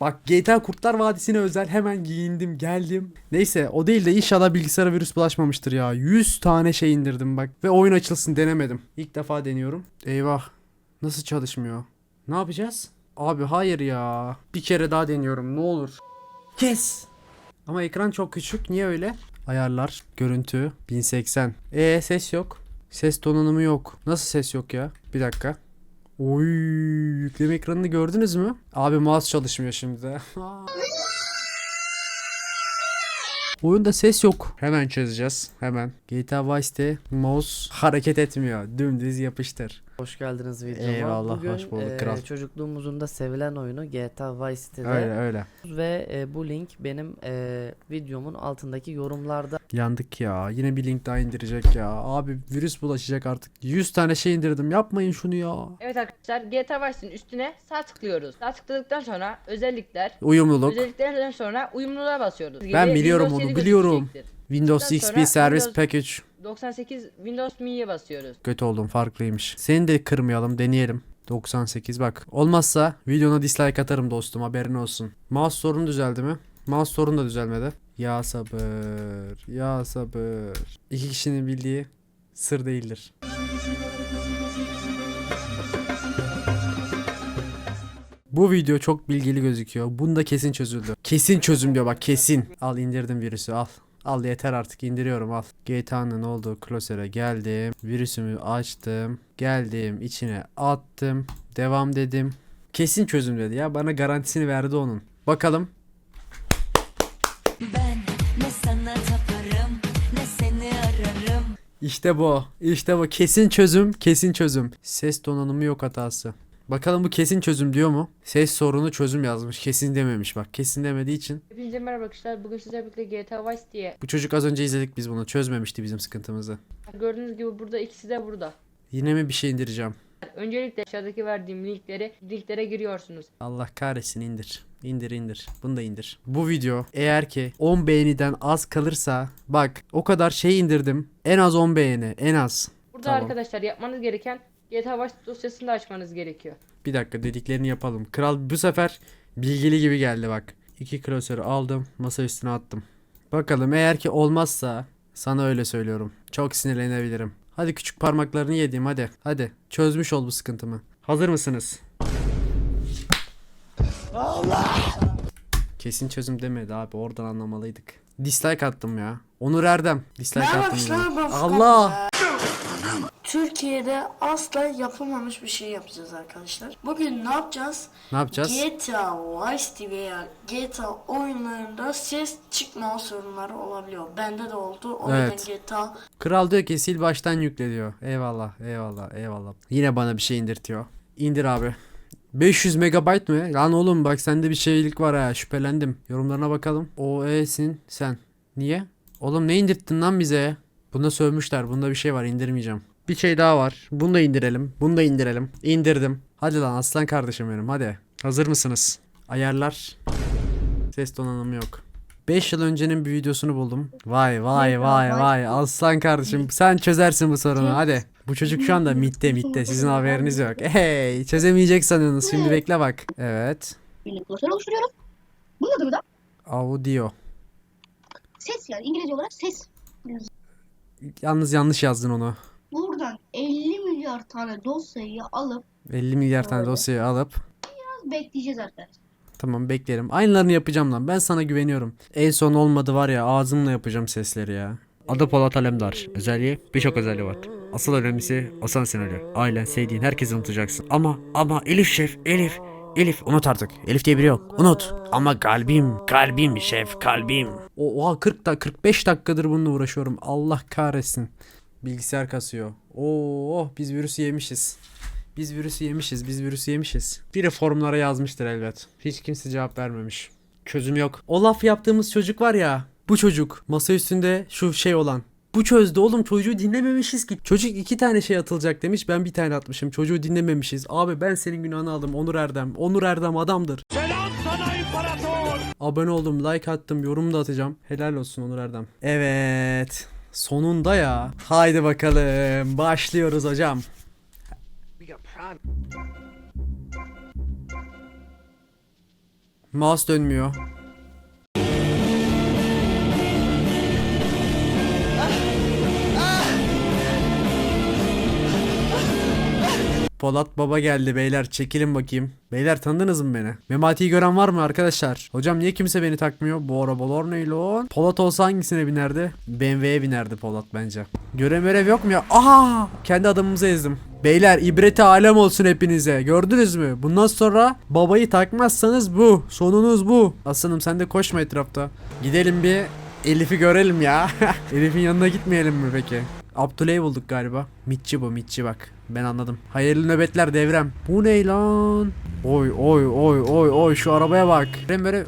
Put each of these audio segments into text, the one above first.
Bak GTA Kurtlar Vadisi'ne özel hemen giyindim geldim. Neyse o değil de inşallah bilgisayara virüs bulaşmamıştır ya. 100 tane şey indirdim bak. Ve oyun açılsın denemedim. İlk defa deniyorum. Eyvah. Nasıl çalışmıyor? Ne yapacağız? Abi hayır ya. Bir kere daha deniyorum ne olur. Yes. Ama ekran çok küçük. Niye öyle? Ayarlar, görüntü 1080. E ses yok. Ses donanımı yok. Nasıl ses yok ya? Bir dakika. Oy, yükleme ekranını gördünüz mü? Abi mouse çalışmıyor şimdi. Oyunda ses yok. Hemen çözeceğiz. Hemen. GTA Vice'de mouse hareket etmiyor. Dümdüz yapıştır. Hoş geldiniz videoma. Eyvallah, Bugün, hoş bulduk e, kral. çocukluğumuzun da sevilen oyunu GTA Vice City'de Öyle öyle. ve e, bu link benim e, videomun altındaki yorumlarda Yandık ya. Yine bir link daha indirecek ya. Abi virüs bulaşacak artık. 100 tane şey indirdim. Yapmayın şunu ya. Evet arkadaşlar GTA Vice'in üstüne sağ tıklıyoruz. Sağ tıkladıktan sonra özellikler, Uyumluluk. özelliklerden sonra uyumluluğa basıyoruz. Ben Gibi biliyorum Windows onu, 7 biliyorum. Windows XP sonra Service Windows- Package. 98 Windows Me'ye basıyoruz. Kötü oldum farklıymış. Seni de kırmayalım deneyelim. 98 bak. Olmazsa videona dislike atarım dostum haberin olsun. Mouse sorunu düzeldi mi? Mouse sorunu da düzelmedi. Ya sabır. Ya sabır. İki kişinin bildiği sır değildir. Bu video çok bilgili gözüküyor. Bunda kesin çözüldü. Kesin çözüm diyor bak kesin. Al indirdim virüsü al. Al yeter artık indiriyorum al. GTA'nın olduğu klasöre geldim. Virüsümü açtım. Geldim içine attım. Devam dedim. Kesin çözüm dedi ya. Bana garantisini verdi onun. Bakalım. Ben ne sana taparım ne seni ararım İşte bu. İşte bu. Kesin çözüm. Kesin çözüm. Ses donanımı yok hatası. Bakalım bu kesin çözüm diyor mu? Ses sorunu çözüm yazmış. Kesin dememiş bak. Kesin demediği için. Hepinize merhaba arkadaşlar. Bugün sizlerle birlikte GTA Vice diye. Bu çocuk az önce izledik biz bunu. Çözmemişti bizim sıkıntımızı. Gördüğünüz gibi burada ikisi de burada. Yine mi bir şey indireceğim? Öncelikle aşağıdaki verdiğim linkleri linklere giriyorsunuz. Allah kahretsin indir. İndir indir. Bunu da indir. Bu video eğer ki 10 beğeniden az kalırsa bak o kadar şey indirdim. En az 10 beğeni. En az. Burada Tamam. arkadaşlar yapmanız gereken GTA Vice dosyasını da açmanız gerekiyor. Bir dakika dediklerini yapalım. Kral bu sefer bilgili gibi geldi bak. İki klasörü aldım. Masa üstüne attım. Bakalım eğer ki olmazsa sana öyle söylüyorum. Çok sinirlenebilirim. Hadi küçük parmaklarını yediğim hadi. Hadi çözmüş ol bu sıkıntımı. Hazır mısınız? Kesin çözüm demedi abi oradan anlamalıydık. Dislike attım ya. Onur Erdem. Dislike attım. Allah. Türkiye'de asla yapılmamış bir şey yapacağız arkadaşlar. Bugün ne yapacağız? Ne yapacağız? GTA Vice City veya GTA oyunlarında ses çıkmama sorunları olabiliyor. Bende de oldu. O Evet. GTA Kral diyor ki sil baştan yükle diyor. Eyvallah eyvallah eyvallah. Yine bana bir şey indirtiyor. İndir abi. 500 megabayt mı? Lan oğlum bak sende bir şeylik var ha şüphelendim. Yorumlarına bakalım. O e'sin sen. Niye? Oğlum ne indirttin lan bize? Bunda sövmüşler. Bunda bir şey var indirmeyeceğim. Bir şey daha var. Bunu da indirelim. Bunu da indirelim. İndirdim. Hadi lan aslan kardeşim benim hadi. Hazır mısınız? Ayarlar. Ses donanımı yok. 5 yıl öncenin bir videosunu buldum. Vay vay vay vay aslan kardeşim sen çözersin bu sorunu hadi. Bu çocuk şu anda mitte mitte sizin haberiniz yok. Hey çözemeyecek sanıyorsunuz şimdi bekle bak. Evet. klasör oluşturuyoruz. Bunun adı da Audio. ses yani İngilizce olarak ses. Yalnız yanlış yazdın onu. Buradan 50 milyar tane dosyayı alıp 50 milyar tane dosyayı alıp biraz bekleyeceğiz arkadaşlar. tamam beklerim. Aynılarını yapacağım lan ben sana güveniyorum. En son olmadı var ya ağzımla yapacağım sesleri ya. Adı Polat Alemdar. Özelliği birçok özelliği var. Asıl önemlisi Hasan Senaryo. Ailen, sevdiğin herkesi unutacaksın. Ama ama Elif şef, Elif. Elif unut artık. Elif diye biri yok. Unut. Ama kalbim, kalbim şef, kalbim. Oha 40 da 45 dakikadır bununla uğraşıyorum. Allah kahretsin. Bilgisayar kasıyor. Oo, biz virüsü yemişiz. Biz virüsü yemişiz, biz virüsü yemişiz. Biri forumlara yazmıştır elbet. Hiç kimse cevap vermemiş. Çözüm yok. O laf yaptığımız çocuk var ya. Bu çocuk. Masa üstünde şu şey olan. Bu çözdü oğlum çocuğu dinlememişiz ki. Çocuk iki tane şey atılacak demiş ben bir tane atmışım. Çocuğu dinlememişiz. Abi ben senin günahını aldım Onur Erdem. Onur Erdem adamdır. Selam sana imparator. Abone oldum like attım yorum da atacağım. Helal olsun Onur Erdem. Evet. Sonunda ya. Haydi bakalım. Başlıyoruz hocam. Mouse dönmüyor. Polat Baba geldi beyler çekilin bakayım. Beyler tanıdınız mı beni? Memati'yi gören var mı arkadaşlar? Hocam niye kimse beni takmıyor? Bu arabalar ne lan? Polat olsa hangisine binerdi? BMW'ye binerdi Polat bence. Görev görev yok mu ya? Aa! Kendi adamımızı ezdim. Beyler ibreti alem olsun hepinize. Gördünüz mü? Bundan sonra babayı takmazsanız bu. Sonunuz bu. Aslanım sen de koşma etrafta. Gidelim bir Elif'i görelim ya. Elif'in yanına gitmeyelim mi peki? Abdüley'i bulduk galiba. Mitçi bu mitçi bak. Ben anladım. Hayırlı nöbetler devrem. Bu ne lan? Oy oy oy oy oy şu arabaya bak. Ben böyle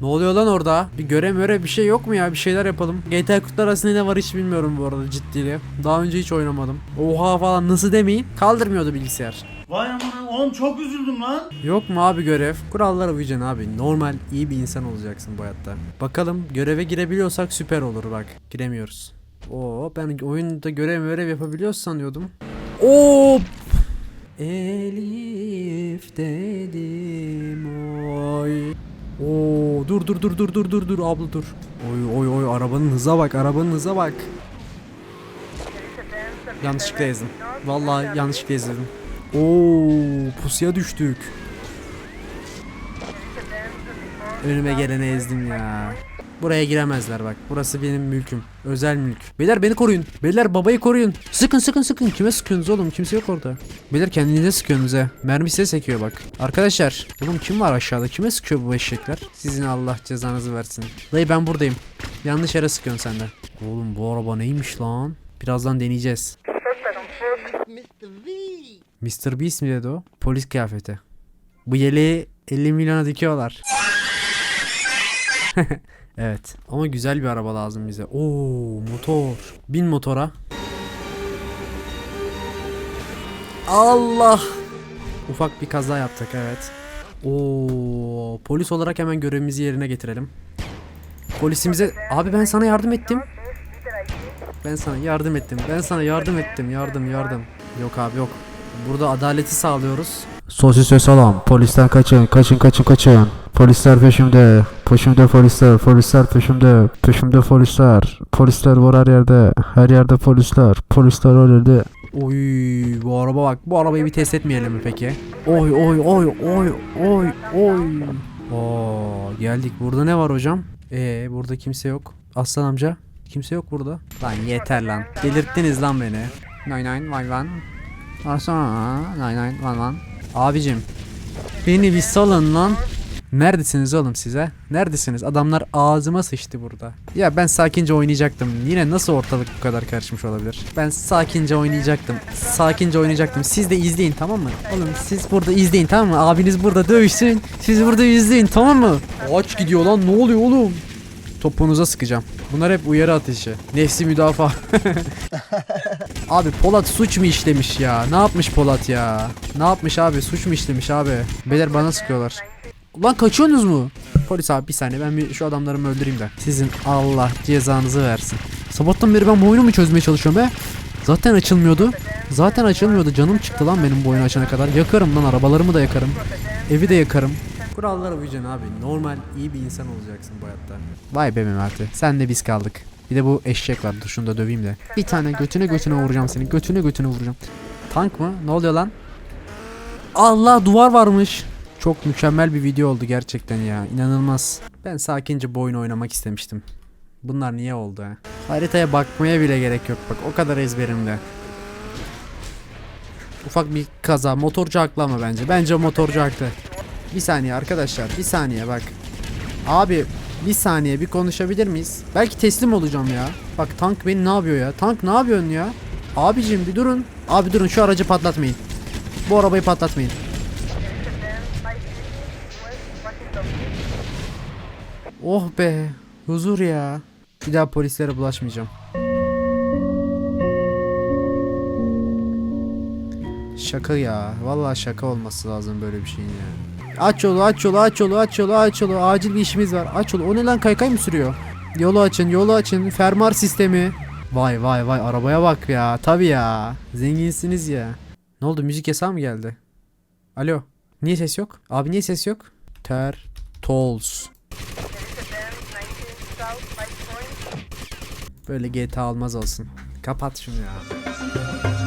ne oluyor lan orada? Bir göre möre bir şey yok mu ya? Bir şeyler yapalım. GTA kutular arasında ne var hiç bilmiyorum bu arada ciddiyle. Daha önce hiç oynamadım. Oha falan nasıl demeyin. Kaldırmıyordu bilgisayar. Vay aman oğlum çok üzüldüm lan. Yok mu abi görev? Kurallara uyacaksın abi. Normal iyi bir insan olacaksın bu hayatta. Bakalım göreve girebiliyorsak süper olur bak. Giremiyoruz. Oo ben oyunda görev görev yapabiliyoruz sanıyordum. Oo Elif dedim oy. Oo dur dur dur dur dur dur dur abla dur. Oy oy oy arabanın hıza bak arabanın hıza bak. Yanlışlıkla ezdim. Vallahi yanlışlıkla ezdim. Oo pusuya düştük. Önüme geleni ezdim ya. Buraya giremezler bak. Burası benim mülküm. Özel mülk. Beyler beni koruyun. Beyler babayı koruyun. Sıkın sıkın sıkın. Kime sıkıyorsunuz oğlum? Kimse yok orada. Beyler kendinize sıkıyorsunuz he. Mermi size sekiyor bak. Arkadaşlar. Oğlum kim var aşağıda? Kime sıkıyor bu eşekler? Sizin Allah cezanızı versin. Dayı ben buradayım. Yanlış yere sıkıyorsun sen de. Oğlum bu araba neymiş lan? Birazdan deneyeceğiz. Mr. Beast mi dedi o? Polis kıyafeti. Bu yeleği 50 milyona dikiyorlar. evet. Ama güzel bir araba lazım bize. Oo motor. Bin motora. Allah. Ufak bir kaza yaptık evet. Oo polis olarak hemen görevimizi yerine getirelim. Polisimize abi ben sana yardım ettim. Ben sana yardım ettim. Ben sana yardım ettim. Yardım yardım. Yok abi yok. Burada adaleti sağlıyoruz. Sosis salam. Polisten kaçın. Kaçın kaçın kaçın. Polisler peşimde. Peşimde polisler. Polisler peşimde. Peşimde polisler. Polisler var her yerde. Her yerde polisler. Polisler yerde. Oy bu araba bak. Bu arabayı bir test etmeyelim mi peki? Oy oy oy oy oy oy. Oo geldik. Burada ne var hocam? Ee burada kimse yok. Aslan amca. Kimse yok burada. Lan yeter lan. Delirttiniz lan beni. Nine nine one one. Aslan nine nine one one. Abicim. Beni bir salın lan. Neredesiniz oğlum size? Neredesiniz? Adamlar ağzıma sıçtı burada. Ya ben sakince oynayacaktım. Yine nasıl ortalık bu kadar karışmış olabilir? Ben sakince oynayacaktım. Sakince oynayacaktım. Siz de izleyin tamam mı? Oğlum siz burada izleyin tamam mı? Abiniz burada dövüşsün. Siz burada izleyin tamam mı? Ağaç gidiyor lan ne oluyor oğlum? Topunuza sıkacağım. Bunlar hep uyarı ateşi. Nefsi müdafaa. abi Polat suç mu işlemiş ya? Ne yapmış Polat ya? Ne yapmış abi? Suç mu işlemiş abi? Beyler bana sıkıyorlar. Ulan kaçıyorsunuz mu? Polis abi bir saniye ben bir şu adamlarımı öldüreyim de. Sizin Allah cezanızı versin. Sabahtan beri ben bu oyunu mu çözmeye çalışıyorum be? Zaten açılmıyordu. Zaten açılmıyordu. Canım çıktı lan benim bu oyunu açana kadar. Yakarım lan arabalarımı da yakarım. Evi de yakarım. Kurallara uyacaksın abi. Normal iyi bir insan olacaksın bu hayatta. Vay be Memati. Sen de biz kaldık. Bir de bu eşek var. Dur şunu da döveyim de. Bir tane götüne götüne vuracağım seni. Götüne götüne vuracağım. Tank mı? Ne oluyor lan? Allah duvar varmış. Çok mükemmel bir video oldu gerçekten ya. İnanılmaz. Ben sakince bu oyunu oynamak istemiştim. Bunlar niye oldu ha? Haritaya bakmaya bile gerek yok bak o kadar ezberimde. Ufak bir kaza. Motorcu haklı ama bence. Bence motorcu haklı. Bir saniye arkadaşlar. Bir saniye bak. Abi bir saniye bir konuşabilir miyiz? Belki teslim olacağım ya. Bak tank beni ne yapıyor ya? Tank ne yapıyorsun ya? Abicim bir durun. Abi durun şu aracı patlatmayın. Bu arabayı patlatmayın. Oh be. Huzur ya. Bir daha polislere bulaşmayacağım. Şaka ya. Vallahi şaka olması lazım böyle bir şeyin ya. Aç yolu aç yolu aç yolu aç yolu aç yolu. Acil bir işimiz var. Aç yolu. O ne lan kaykay mı sürüyor? Yolu açın yolu açın. Fermuar sistemi. Vay vay vay arabaya bak ya. Tabi ya. Zenginsiniz ya. Ne oldu müzik yasağı mı geldi? Alo. Niye ses yok? Abi niye ses yok? Ter Tolls. Böyle GTA almaz olsun. Kapat şunu ya.